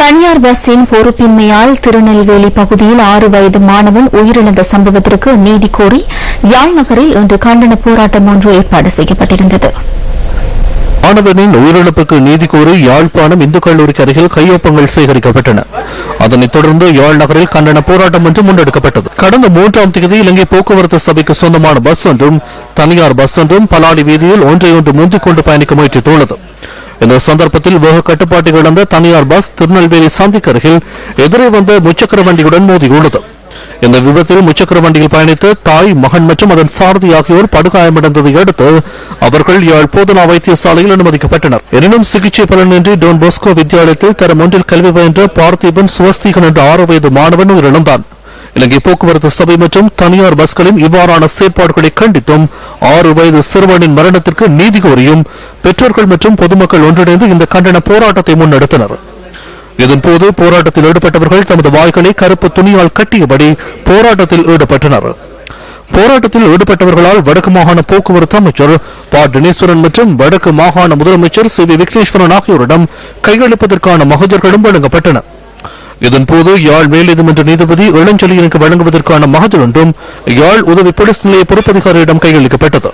தனியார் பஸ்ஸின் பொறுப்பின்மையால் திருநெல்வேலி பகுதியில் ஆறு வயது மாணவன் உயிரிழந்த சம்பவத்திற்கு நீதி கோரி யாழ் நகரில் இன்று கண்டன போராட்டம் ஒன்று ஏற்பாடு செய்யப்பட்டிருந்தது. மாணவனின் உயிரிழப்புக்கு நீதி கோரி யாழ்ப்பாணம் இந்து கல்லூரிக்கு அருகில் கையொப்பங்கள் சேகரிக்கப்பட்டன. அதனைத் தொடர்ந்து யாழ் நகரில் கண்டன போராட்டம் ஒன்று முன்னெடுக்கப்பட்டது. கடந்த மூன்றாம் தேதி இலங்கை போக்குவரத்து சபைக்கு சொந்தமான பஸ் ஒன்றும் தனியார் பஸ் ஒன்றும் பலாடி வீதியில் ஒன்றையொன்று முந்திக் கொண்டு பயணிக்க முயற்சித்துள்ளது. இந்த சந்தர்ப்பத்தில் வேக கட்டுப்பாட்டை இழந்த தனியார் பஸ் திருநெல்வேலி சந்திக்கு அருகில் எதிரே வந்த முச்சக்கர வண்டியுடன் மோதியுள்ளது. இந்த விபத்தில் முச்சக்கர வண்டியில் பயணித்த தாய் மகன் மற்றும் அதன் சாரதி ஆகியோர் படுகாயமடைந்ததை அடுத்து அவர்கள் யாழ் போதனா வைத்தியசாலையில் அனுமதிக்கப்பட்டனர். எனினும் சிகிச்சை பலனின்றி டோன் போஸ்கோ வித்தியாலயத்தில் தரம் ஒன்றில் கல்வி பயின்ற பார்த்திபன் சுவஸ்திகன் என்ற ஆறு வயது மாணவன் உயிரிழந்தான். இலங்கை போக்குவரத்து சபை மற்றும் தனியார் பஸ்களின் இவ்வாறான செயற்பாடுகளை கண்டித்தும் ஆறு வயது சிறுவனின் மரணத்திற்கு நீதி கோரியும் பெற்றோர்கள் மற்றும் பொதுமக்கள் ஒன்றிணைந்து இந்த கண்டன போராட்டத்தை முன்னெடுத்தனர். இதன்போது போராட்டத்தில் ஈடுபட்டவர்கள் தமது வாய்களை கருப்பு துணியால் கட்டியபடி போராட்டத்தில் ஈடுபட்டனர். போராட்டத்தில் ஈடுபட்டவர்களால் வடக்கு மாகாண போக்குவரத்து அமைச்சர் பா. தினேஸ்வரன் மற்றும் வடக்கு மாகாண முதலமைச்சர் சி. வி. விக்னேஸ்வரன் ஆகியோரிடம் கையளிப்பதற்கான மகஜர்களும் வழங்கப்பட்டன. இதன்போது யாழ் மேல்நீதிமன்ற நீதிபதி இளஞ்செழியனுக்கு வழங்குவதற்கான மகஜர் ஒன்றும் யாழ் உதவி போலீஸ் நிலைய பொறுப்பதிகாரியிடம் கையளிக்கப்பட்டது.